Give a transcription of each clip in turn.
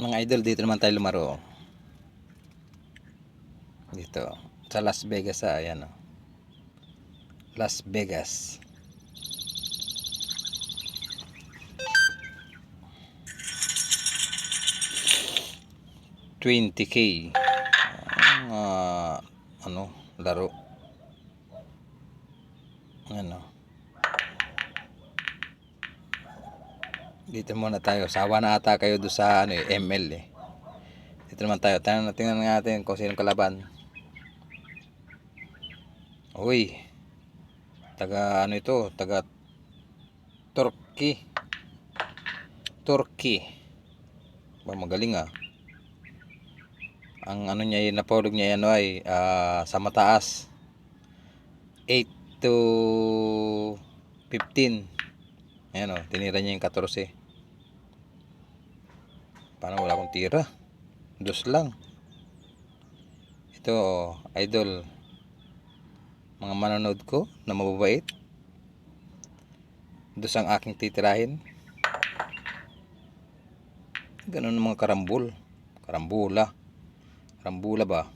Mga idol, dito naman tayo lumaro. Dito. Sa Las Vegas, ah, ayan oh. Las Vegas. Twenty K. Ah, ano, laro. Ano. Dito muna tayo. Sawa na ata kayo doon sa ano, eh, ML eh. Dito naman tayo. Tingnan tingnan natin kung sinong kalaban. Uy. Taga ano ito? Taga Turkey. Turkey. Ba magaling ah. Ang ano niya, napulog niya ano ay ah, sa mataas. 8 to 15. Ayan o, tinira niya yung 14. Paano wala akong tira? Dos lang. Ito, idol. Mga manonood ko na mababait. Dos ang aking titirahin. Ganun mga karambul. Karambula. Karambula ba?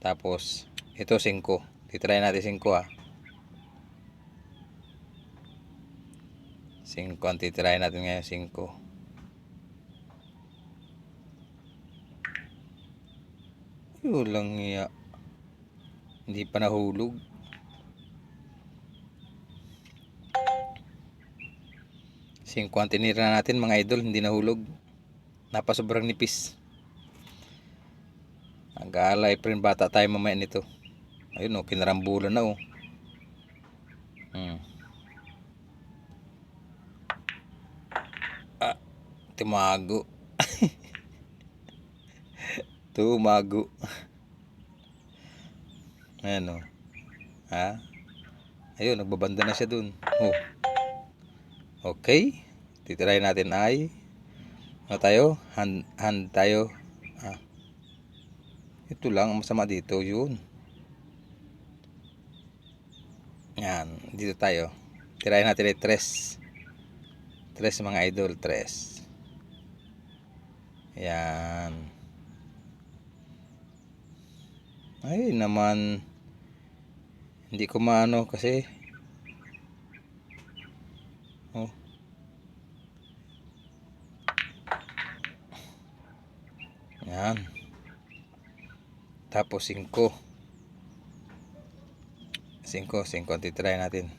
Tapos, ito 5. Titirahin natin 5 ah. 5 ang titirahin natin ngayon 5. Yun lang iya. Hindi pa nahulog. Ang tinira natin mga idol, hindi nahulog. Napasobrang nipis. Ang gaalay pa rin bata tayo mamaya nito. Ayun oh, kinarambulan na oh. Hmm. Ah, timago. Tumago. Ayan o. Ha? Ayun, nagbabanda na siya dun. Oh. Okay. Titirahin natin ay ano tayo? Hand, hand tayo. Ah. Ito lang ang masama dito. Yun. Yan. Dito tayo. Tirahin natin ay tres. Tres mga idol. Tres. Yan. Ay naman hindi ko maano kasi oh. Yan. Tapos 5. 5, 5 ang titry natin.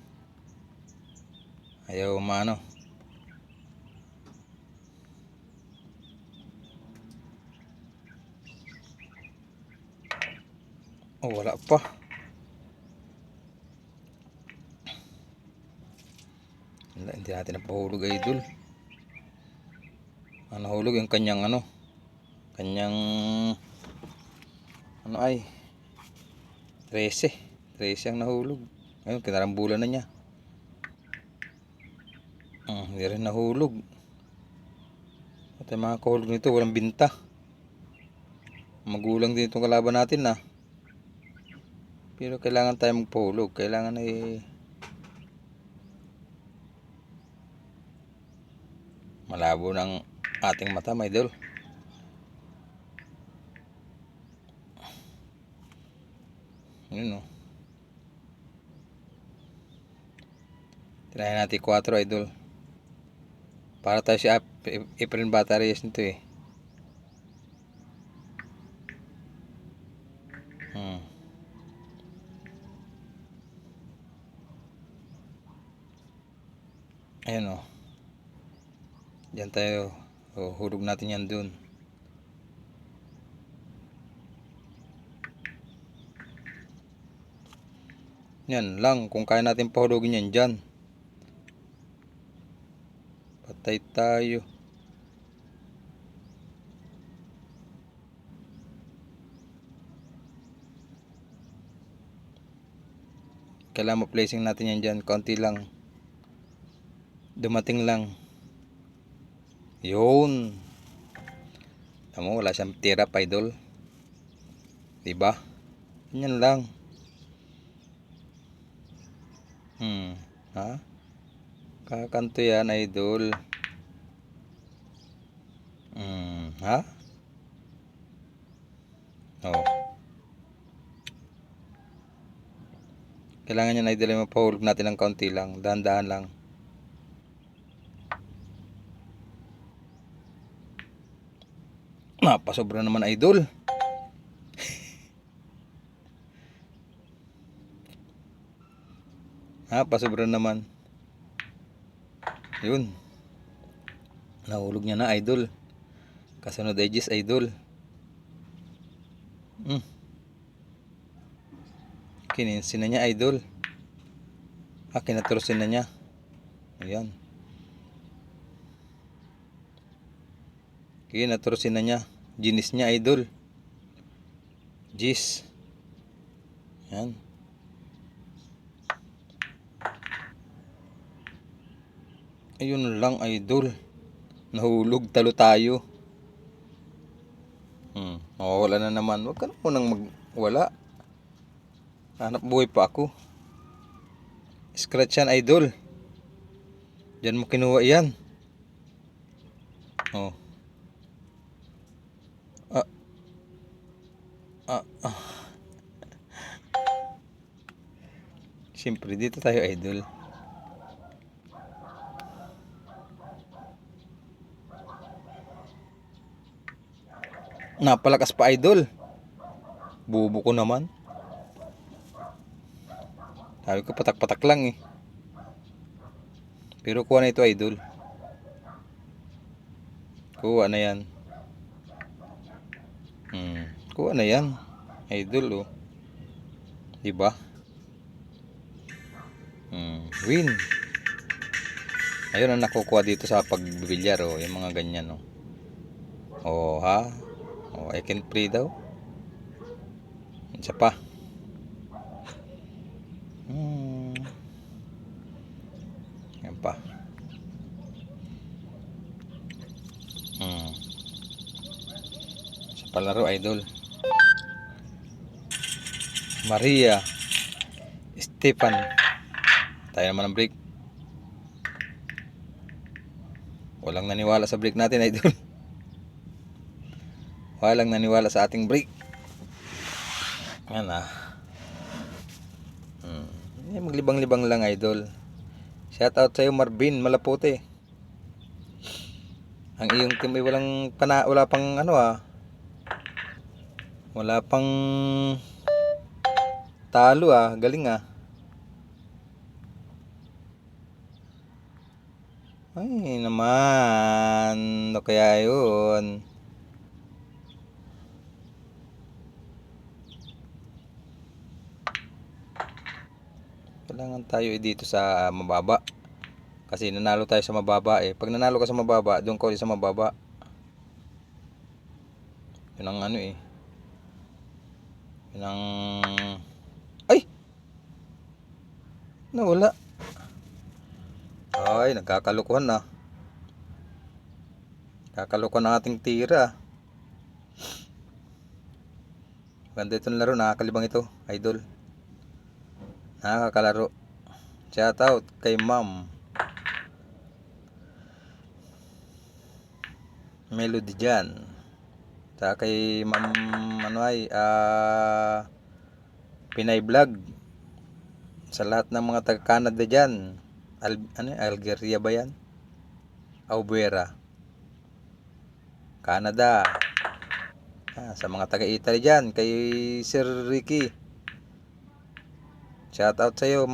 Ayaw maano. Oh, wala pa. Wala, hindi natin napahulog idol. Ang nahulog yung kanyang ano. Kanyang ano ay 13. 13 ang nahulog. Ayun, kinarambulan na niya. Ah, hindi rin nahulog. At yung mga kahulog nito, walang binta. Magulang din itong kalaban natin na. Pero kailangan tayo magpahulog. Kailangan ay malabo ng ating mata, my idol. Yun o. Tirahin natin 4 idol. Para tayo si Ap- April Batteries nito eh. Hmm. Ayan o. Diyan tayo. O, hulog natin yan dun. Yan lang. Kung kaya natin pahulugin yan dyan. Patay tayo. Kailangan ma-placing natin yan dyan. Konti lang. Dumating lang. Yun. Alam mo, wala siyang tira pa, idol. Diba? Ganyan lang. Hmm. Ha? Kakanto yan, idol. Hmm. Ha? Oo. Kailangan niya na idala yung mapahulog natin ng kaunti lang. Dahan-dahan lang. Napasobra naman idol. ha, pasobra naman. Yun. Nahulog niya na idol. Kasunod ay Gis, idol. Hmm. Kininsin na niya idol. Ah, kinatrusin na niya. Ayan. Kinatrusin na niya. Ginis niya idol. Gis. Yan. Ayun lang idol. Nahulog talo tayo. Hmm, mawawala na naman. Huwag ka na munang magwala. Hanap buhay pa ako. Scratch yan, idol. Diyan mo kinuha yan. Oh. Ah. ah. Siyempre, dito tayo, idol. Napalakas pa, idol. Bubo ko naman. Sabi ko patak-patak lang eh. Pero kuha na ito idol. Kuha na yan. Hmm. Kuha na yan. Idol oh. Diba? Hmm. Win. Ayun ang nakukuha dito sa pagbibilyar oh. Yung mga ganyan oh. Oh ha. Oh, I can pray daw. Isa pa. Hmm. Yan pa. Hmm. Sa palaro, idol. Maria. Stefan. Tayo naman ng break. Walang naniwala sa break natin, idol. Walang naniwala sa ating break. Yan ah. Hmm. Maglibang-libang lang idol. Shout out sa iyo Marvin Malapote. Ang iyong team ay walang pana wala pang ano ah. Wala pang talo ah, galing ah. Ay naman, ano kaya yun? Kailangan tayo eh dito sa mababa. Kasi nanalo tayo sa mababa eh. Pag nanalo ka sa mababa, doon ka ulit sa mababa. Yun ang ano eh. Yun ang... Ay! Nawala. Ay, nagkakalukuhan na. Kakalukuhan ng ating tira. Ganda itong laro, nakakalibang ito, idol. Nakakalaro. Shout out kay Ma'am. Melody dyan. Sa kay Ma'am ano ay ah Pinay Vlog. Sa lahat ng mga taga Canada dyan. Al, ano? Algeria ba yan? Aubera. Canada. Ah, sa mga taga Italy dyan. Kay Sir Ricky. Shout out sa iyo,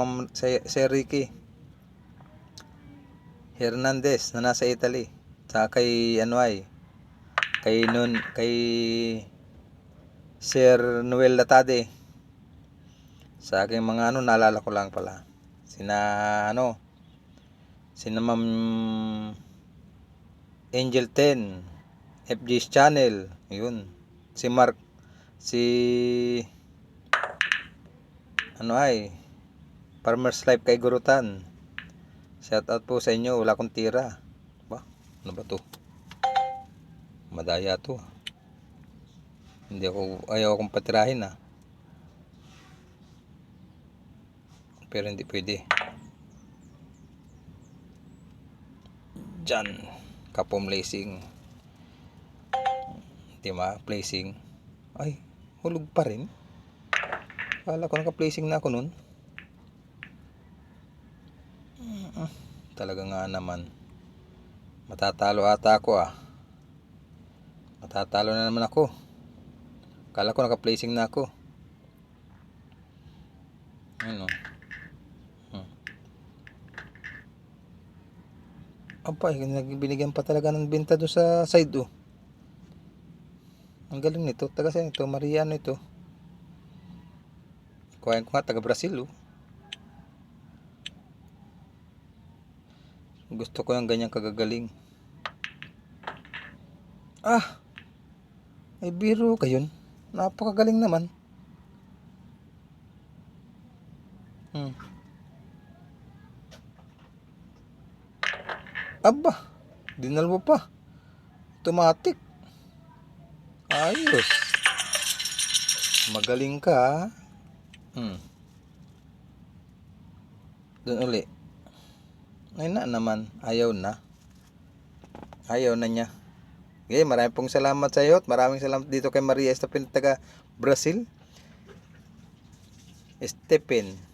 Sir Ricky. Hernandez na nasa Italy. Sa kay ano ay kay nun kay Sir Noel Latade. Sa aking mga ano naalala ko lang pala. Sina ano sina Ma'am Angel 10 FG's channel yun. Si Mark si ano ay Farmer's Life kay Gurutan shout out po sa inyo wala akong tira. Ba ano ba to? Madaya to. Hindi ako ayaw akong patirahin ah pero hindi pwede dyan kapom lacing Tima, placing. Ay, hulog pa rin. Kala ko naka-placing na ako nun. Talaga nga naman. Matatalo ata ako ah. Matatalo na naman ako. Kala ko naka-placing na ako. Ano? Eh, nagbinigyan pa talaga ng benta doon sa side oh. Ang galing nito. Taga saan ito? Mariano ito. Kuhain ko nga taga Brazil oh. Gusto ko yung ganyang kagagaling. Ah! Ay biro ka yun. Napakagaling naman. Hmm. Aba, dinalwa pa. Automatic. Ayos. Magaling ka. Hmm. Doon uli. Ay na naman. Ayaw na. Ayaw na niya. Okay, maraming pong salamat sa iyo at maraming salamat dito kay Maria Estapin taga Brazil. Stephen.